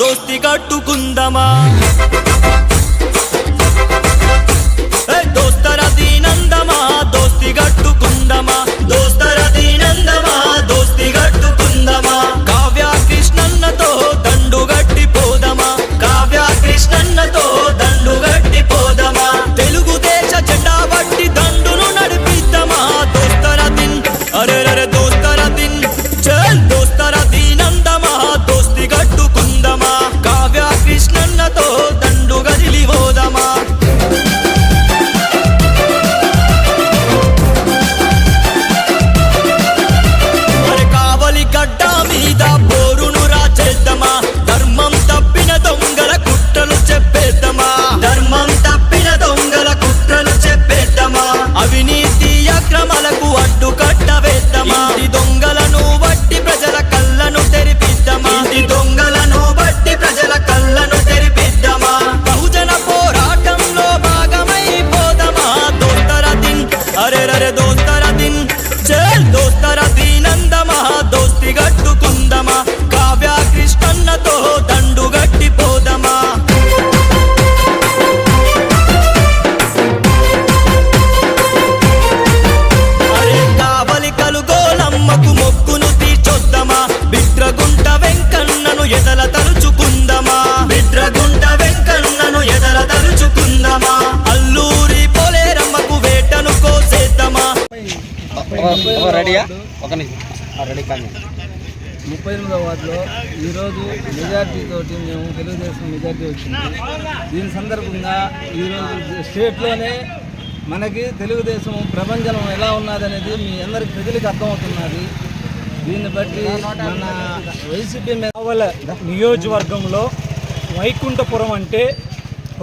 దోస్తి కట్టుకుందమా? రెడీయా? ఒక నిమిషం. రెడీ కానీ ముప్పై ఎనిమిదవ వార్డులో ఈరోజు మెజార్టీతో మేము తెలుగుదేశం మెజార్టీ వచ్చింది. దీని సందర్భంగా ఈరోజు స్టేట్లోనే మనకి తెలుగుదేశం ప్రపంచం ఎలా ఉన్నదనేది మీ అందరికి ప్రజలకు అర్థమవుతున్నది. దీన్ని బట్టి మన వైసీపీ మీద కావల నియోజకవర్గంలో వైకుంఠపురం అంటే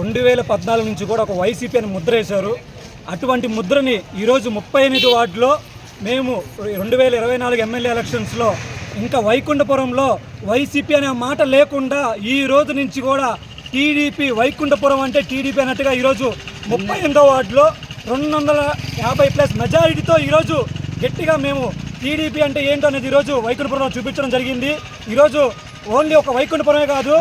రెండు వేల పద్నాలుగు నుంచి కూడా ఒక వైసీపీ అని ముద్ర వేశారు. అటువంటి ముద్రని ఈరోజు ముప్పై ఎనిమిది వార్డులో మేము రెండు వేల ఇరవై నాలుగు ఎమ్మెల్యే ఎలక్షన్స్లో ఇంకా వైకుంఠపురంలో వైసీపీ అనే మాట లేకుండా ఈ రోజు నుంచి కూడా టీడీపీ వైకుంఠపురం అంటే టీడీపీ అన్నట్టుగా ఈరోజు ముప్పై ఎనిమిదో వార్డులో రెండు వందల యాభై ప్లస్ మెజారిటీతో ఈరోజు గట్టిగా మేము టీడీపీ అంటే ఏంటో అనేది ఈరోజు వైకుంఠపురంలో చూపించడం జరిగింది. ఈరోజు ఓన్లీ ఒక వైకుంఠపురమే కాదు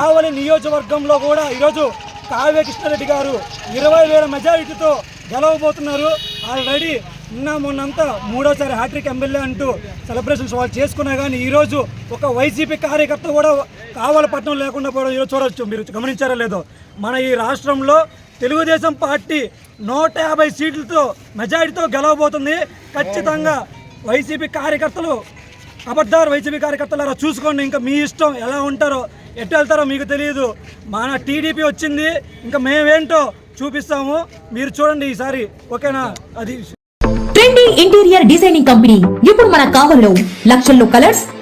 కావలి నియోజకవర్గంలో కూడా ఈరోజు కావ్య కృష్ణారెడ్డి గారు ఇరవై వేల మెజారిటీతో గెలవబోతున్నారు. ఆల్రెడీ నిన్న మొన్నంతా మూడోసారి హ్యాట్రిక్ ఎమ్మెల్యే అంటూ సెలబ్రేషన్స్ వాళ్ళు చేసుకున్నా కానీ ఈరోజు ఒక వైసీపీ కార్యకర్త కూడా కావాలపట్నం లేకుండా పోవడం ఈరోజు చూడవచ్చు మీరు గమనించారా లేదో? మన ఈ రాష్ట్రంలో తెలుగుదేశం పార్టీ నూట యాభై సీట్లతో మెజారిటీతో గెలవబోతుంది. ఖచ్చితంగా వైసీపీ కార్యకర్తలు అబద్ధారు వైసీపీ కార్యకర్తలారా చూసుకోండి. ఇంకా మీ ఇష్టం ఎలా ఉంటారో ఎటు వెళ్తారో మీకు తెలియదు. మన టీడీపీ వచ్చింది. ఇంకా మేమేంటో చూపిస్తాము. మీరు చూడండి ఈసారి. ఓకేనా? అది ఇంటీరియర్ డిజైనింగ్ కంపెనీ. ఇప్పుడు మన కావల్లో లక్షల్లో కలర్స్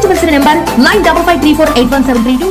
సంప్రదించవలసిన number nine double five three four eight one seven three two.